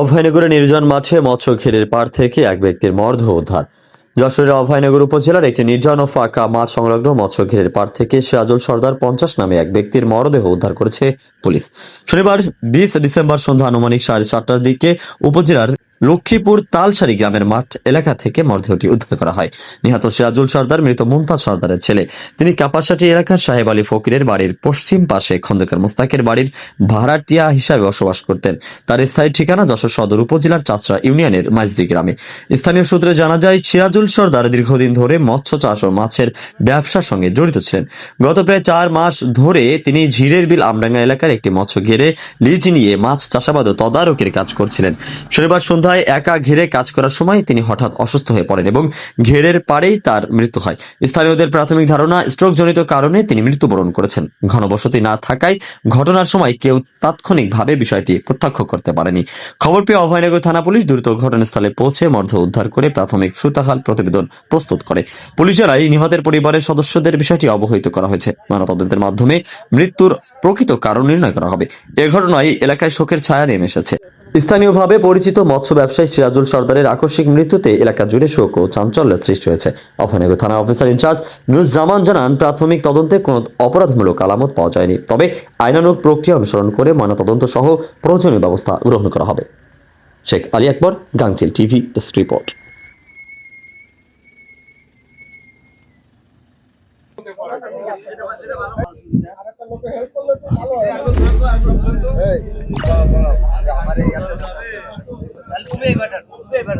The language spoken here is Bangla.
অভয়নগরের নির্জন মাঠে মৎস্য ঘেরের পার থেকে এক ব্যক্তির মর্ধ উদ্ধার। যশোরের অভয়নগর উপজেলার একটি নির্জন ও ফাঁকা মাঠ সংলগ্ন মৎস্য ঘেরের পাড় থেকে সিরাজুল সর্দার পঞ্চাশ নামে এক ব্যক্তির মরদেহ উদ্ধার করেছে পুলিশ। শনিবার বিশ ডিসেম্বর সন্ধ্যা আনুমানিক সাড়ে চারটার দিকে উপজেলার লক্ষ্মীপুর তালসারি গ্রামের মাঠ এলাকা থেকে মরদেহটি উদ্ধার করা হয়। নিহত সিরাজুল সর্দার, মৃত মুমতাজ সর্দারের ছেলে। তিনি কাপাসাটি এলাকার সাহেব আলী ফকিরের বাড়ির পশ্চিম পাশে খন্দকার মুস্তাকের বাড়ির ভাড়াটিয়া হিসাবে বসবাস করতেন। তার স্থায়ী ঠিকানা যশোর সদর উপজেলার চাচরা ইউনিয়নের মাইজদি গ্রামে। স্থানীয় সূত্রে জানা যায়, সিরাজুল সর্দার দীর্ঘদিন ধরে মৎস্য চাষ ও মাছের ব্যবসার সঙ্গে জড়িত ছিলেন। গত প্রায় চার মাস ধরে তিনি ঝিরের বিল আমডাঙ্গা এলাকার একটি মৎস্য ঘেরে লিজ নিয়ে মাছ চাষাবাদ ও তদারকির কাজ করছিলেন। শনিবার সন্ধ্যায় একা ঘেরে কাজ করার সময় তিনি হঠাৎ অসুস্থ হয়ে পড়েন এবং ঘেরের পাড়েই তার মৃত্যু হয়। স্থানীয়দের প্রাথমিক ধারণা, স্ট্রোকজনিত কারণে তিনি মৃত্যুবরণ করেছেন। ঘনবসতি না থাকায় ঘটনার সময় কেউ তাৎক্ষণিকভাবে বিষয়টি প্রত্যক্ষ করতে পারেনি। খবর পেয়ে অভয়নগর থানা পুলিশ দ্রুত ঘটনাস্থলে পৌঁছে মর্ধ উদ্ধার করে প্রাথমিক সুতাহাল প্রতিবেদন প্রস্তুত করে। পুলিশ জানায়, নিহতের পরিবারের সদস্যদের বিষয়টি অবহিত করা হয়েছে। ময়নাতদন্তের মাধ্যমে মৃত্যুর প্রকৃত কারণ নির্ণয় করা হবে। এ ঘটনায় এলাকায় শোকের ছায়া নেমে এসেছে। স্থানীয়ভাবে পরিচিত মৎস্য ব্যবসায়ী সিরাজুল সর্দারের আকস্মিক মৃত্যুতে এলাকা জুড়ে শোক ও চাঞ্চল্যের সৃষ্টি হয়েছে। অভয়নগর থানা অফিসার ইনচার্জ নুজ জামান জানান, প্রাথমিক তদন্তে কোনো অপরাধমূলক আলামত পাওয়া যায়নি। তবে আইনানুগ প্রক্রিয়া অনুসরণ করে ময়নাতদন্ত সহ প্রয়োজনীয় ব্যবস্থা গ্রহণ করা হবে। Sheikh Ali Akbar, Gangchil TV, desk report better better